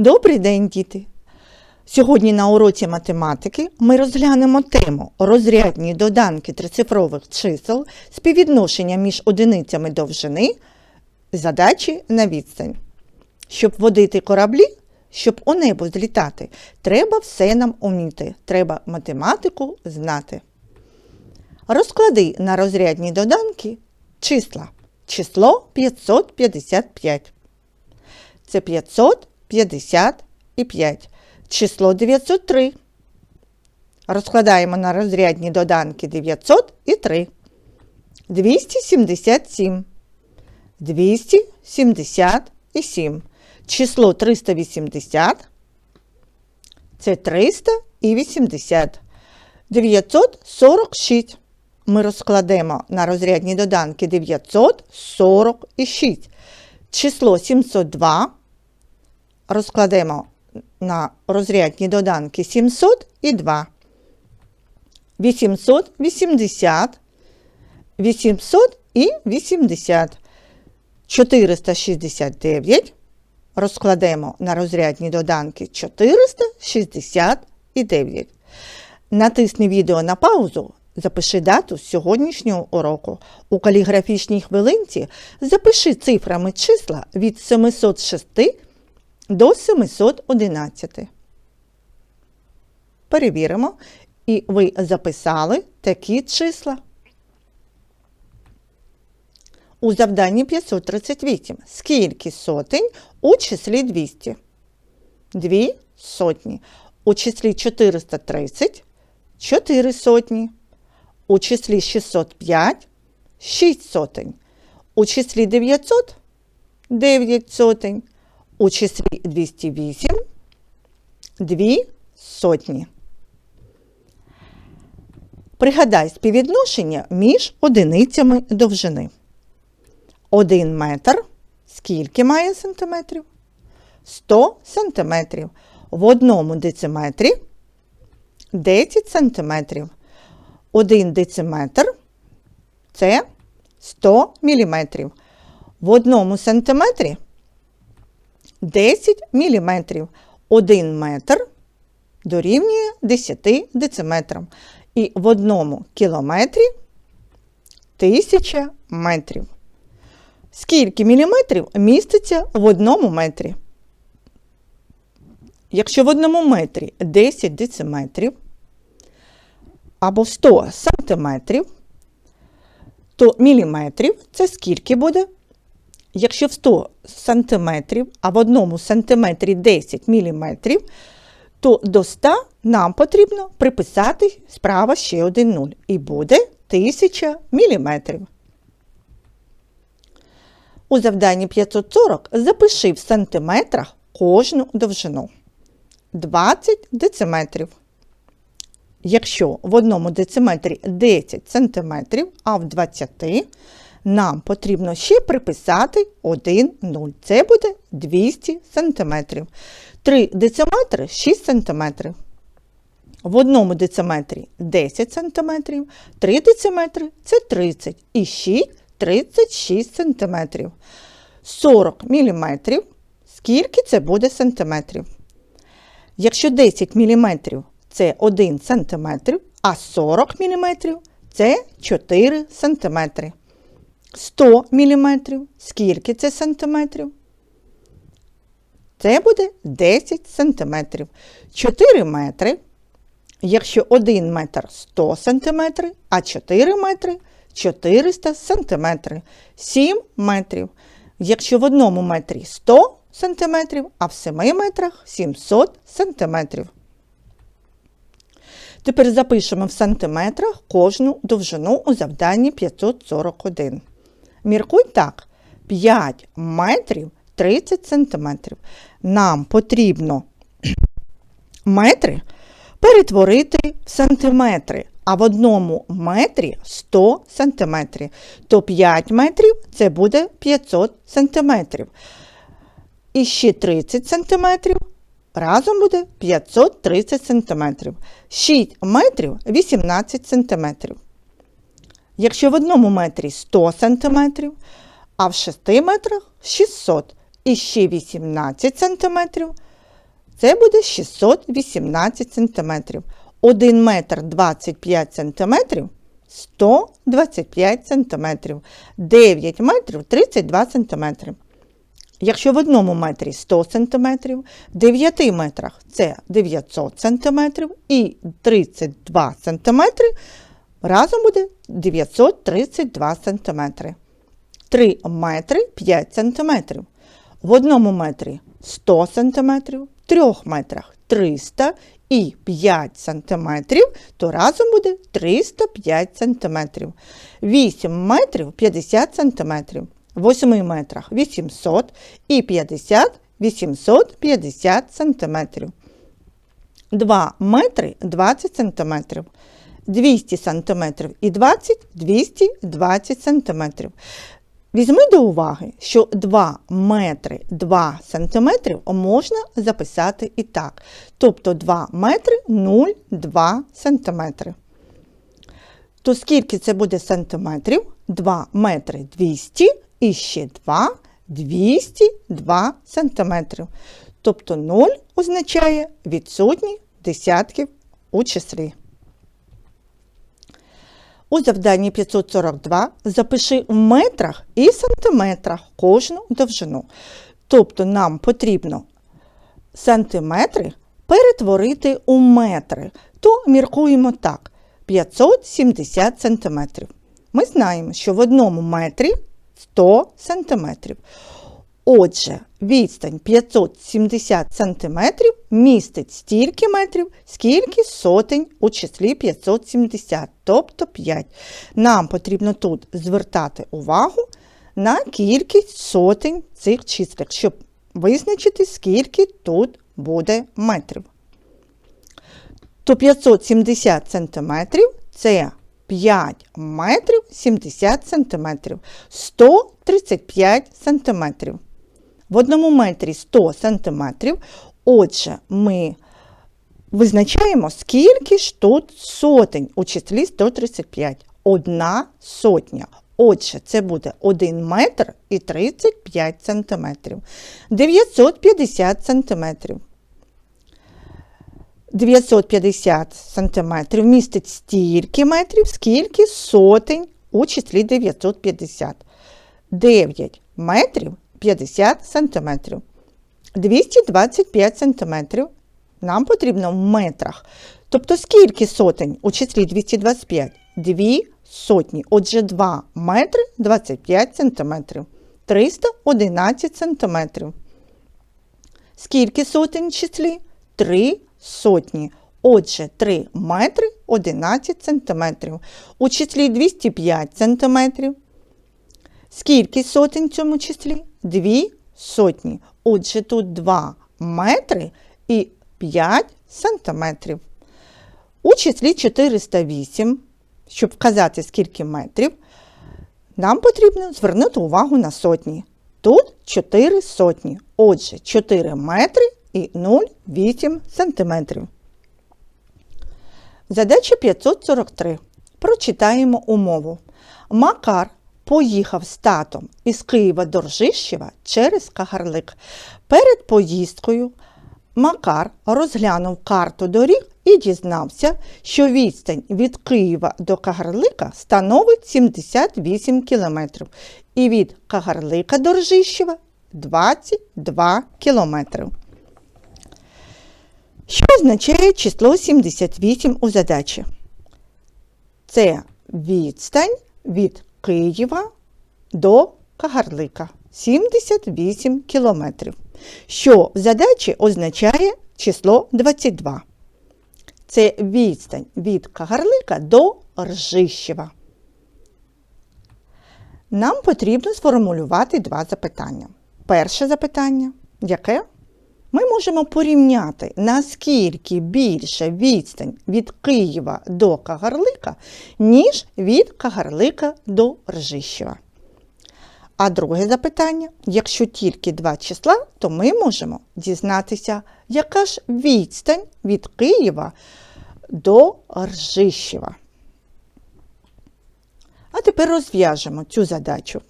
Добрий день, діти! Сьогодні на уроці математики ми розглянемо тему розрядні доданки трицифрових чисел, співвідношення між одиницями довжини, задачі на відстань. Щоб водити кораблі, щоб у небо злітати, треба все нам уміти, треба математику знати. Розклади на розрядні доданки числа. Число 555. Це 555. Число 903. Розкладаємо на розрядні доданки 900 і 3. 277. 277. Число 380. Це 380. 946. Ми розкладемо на розрядні доданки 946. Число 702 розкладемо на розрядні доданки 700 і 2. 880, 800 і 80. 469 розкладемо на розрядні доданки 469. Натисни відео на паузу, запиши дату сьогоднішнього уроку. У каліграфічній хвилинці запиши цифрами числа від 706 до 711. Перевіримо. І ви записали такі числа. У завданні 538. Скільки сотень у числі 200? Дві сотні. У числі 430 4 сотні. У числі 605 6 сотень. У числі 900 9 сотень. У числі 208 2 сотні. Пригадай співвідношення між одиницями довжини. 1 метр скільки має сантиметрів? 100 сантиметрів. В одному дециметрі 10 сантиметрів. 1 дециметр це 100 міліметрів. В одному сантиметрі 10 міліметрів. 1 метр дорівнює 10 дециметрам. І в одному кілометрі 1000 метрів. Скільки міліметрів міститься в одному метрі? Якщо в одному метрі 10 дециметрів або 100 сантиметрів, то міліметрів це скільки буде? Якщо в 100 сантиметрів, а в одному сантиметрі 10 міліметрів, то до 100 нам потрібно приписати справа ще один 0. І буде 1000 міліметрів. У завданні 540 запиши в сантиметрах кожну довжину. 20 дециметрів. Якщо в одному дециметрі 10 сантиметрів, а в 20 нам потрібно ще приписати 1 0. Це буде 200 сантиметрів. 3 дециметри 6 сантиметрів. В одному дециметрі 10 сантиметрів, 3 дециметри це 30 і 6 36 сантиметрів. 40 міліметрів. Скільки це буде сантиметрів? Якщо 10 міліметрів це 1 сантиметр, а 40 міліметрів це 4 сантиметри. 100 міліметрів. Скільки це сантиметрів? Це буде 10 сантиметрів. 4 метри. Якщо 1 метр 100 сантиметрів, а 4 метри 400 сантиметрів. 7 метрів. Якщо в одному метрі 100 сантиметрів, а в 7 метрах 700 сантиметрів. Тепер запишемо в сантиметрах кожну довжину у завданні 541. Міркуй так, 5 метрів 30 сантиметрів. Нам потрібно метри перетворити в сантиметри, а в одному метрі 100 сантиметрів. То 5 метрів це буде 500 сантиметрів. І ще 30 сантиметрів разом буде 530 сантиметрів. 6 метрів 18 сантиметрів. Якщо в одному метрі 100 сантиметрів, а в 6 метрах 600 і ще 18 сантиметрів Це буде 618 см. 1 метр 25 см 125 см. 9 метрів 32 см. Якщо в одному метрі 100 см, в 9 метрах це 900 см і 32 см разом буде 932 см. 3 метри 5 см. В одному метрі 100 см, в 3 метрах 300 і 5 см, то разом буде 305 см. 8 метрів 50 см. В 8 метрах 800 і 50 850 см. 2 метри 20 см. 200 см і 20 220 см. Візьми до уваги, що 2 метри 2 сантиметри можна записати і так. Тобто 2 метри 0,2 сантиметри. То скільки це буде сантиметрів? 2 метри 200 і ще 2 202 сантиметрів. Тобто 0 означає відсутні десятків у числі. У завданні 542 запиши в метрах і сантиметрах кожну довжину. Тобто нам потрібно сантиметри перетворити у метри. То міркуємо так: 570 сантиметрів. Ми знаємо, що в одному метрі 100 сантиметрів. Отже, відстань 570 см містить стільки метрів, скільки сотень у числі 570, тобто 5. Нам потрібно тут звертати увагу на кількість сотень цих чисел, щоб визначити, скільки тут буде метрів. То 570 см це 5 метрів 70 см, 135 см. В одному метрі 100 см. Отже, ми визначаємо, скільки ж тут сотень у числі 135. Одна сотня. Отже, це буде 1 метр і 35 сантиметрів. 950 сантиметрів. 950 сантиметрів містить стільки метрів, скільки сотень у числі 950. 9 метрів 50 сантиметрів. 225 сантиметрів нам потрібно в метрах. Тобто, скільки сотень у числі 225? 2 сотні. Отже, 2 метри 25 сантиметрів. 311 сантиметрів. Скільки сотень в числі? 3 сотні. Отже, 3 метри 11 сантиметрів. У числі 205 сантиметрів. Скільки сотень в цьому числі? 2 сотні. Отже, тут 2 метри і 5 сантиметрів. У числі 408, щоб вказати, скільки метрів, нам потрібно звернути увагу на сотні. Тут 4 сотні. Отже, 4 метри і 0,8 сантиметрів. Задача 543. Прочитаємо умову. Макар поїхав з татом із Києва до Ржищева через Кагарлик. Перед поїздкою Макар розглянув карту доріг і дізнався, що відстань від Києва до Кагарлика становить 78 кілометрів, і від Кагарлика до Ржищева 22 кілометри. Що означає число 78 у задачі? Це відстань від Києва до Кагарлика 78 кілометрів, що в задачі означає число 22. Це відстань від Кагарлика до Ржищева. Нам потрібно сформулювати два запитання. Перше запитання яке? Ми можемо порівняти, наскільки більше відстань від Києва до Кагарлика, ніж від Кагарлика до Ржищева. А друге запитання: якщо тільки два числа, то ми можемо дізнатися, яка ж відстань від Києва до Ржищева. А тепер розв'яжемо цю задачу.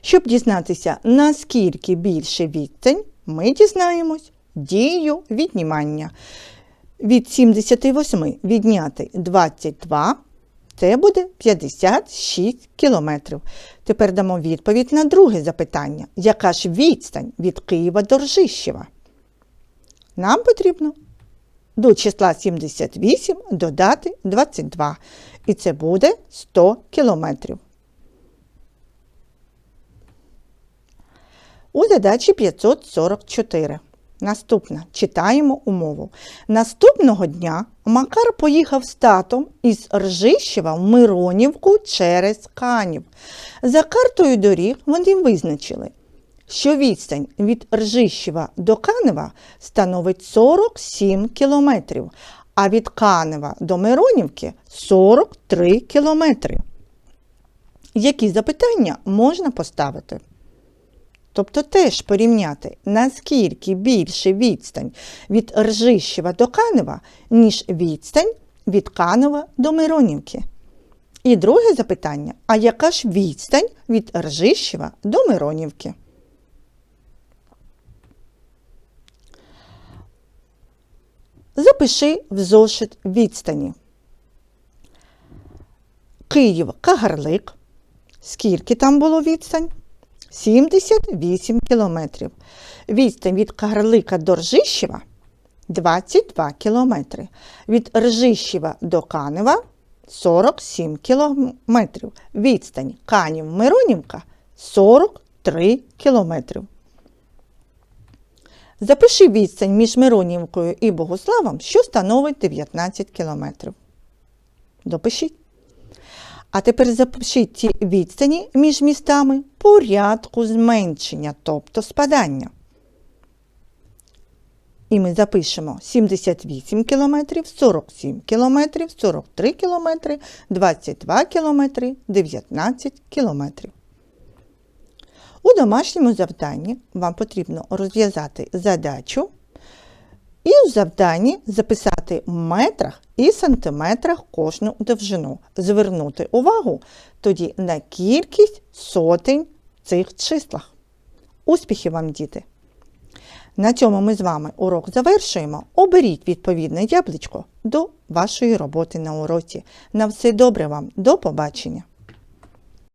Щоб дізнатися, наскільки більше відстань, ми дізнаємось дією віднімання. Від 78 відняти 22 це буде 56 кілометрів. Тепер дамо відповідь на друге запитання. Яка ж відстань від Києва до Ржищева? Нам потрібно до числа 78 додати 22. І це буде 100 кілометрів. У задачі 544. Наступна. Читаємо умову. Наступного дня Макар поїхав з татом із Ржищева в Миронівку через Канів. За картою доріг вони визначили, що відстань від Ржищева до Канева становить 47 кілометрів, а від Канева до Миронівки 43 кілометри. Які запитання можна поставити? Тобто теж порівняти, наскільки більше відстань від Ржищева до Канева, ніж відстань від Канева до Миронівки. І друге запитання: а яка ж відстань від Ржищева до Миронівки? Запиши в зошит відстані. Київ Кагарлик. Скільки там було відстань? 78 кілометрів. Відстань від Кагарлика до Ржищева 22 кілометри. Від Ржищева до Канева 47 кілометрів. Відстань Канів-Миронівка 43 кілометрів. Запиши відстань між Миронівкою і Богославом, що становить 19 кілометрів. Допишіть. А тепер запишіть ті відстані між містами порядку зменшення, тобто спадання. І ми запишемо 78 км, 47 км, 43 км, 22 км, 19 км. У домашньому завданні вам потрібно розв'язати задачу і у завданні записати в метрах і сантиметрах кожну довжину. Звернути увагу тоді на кількість сотень в цих числах. Успіхів вам, діти! На цьому ми з вами урок завершуємо. Оберіть відповідне яблучко до вашої роботи на уроці. На все добре вам, до побачення!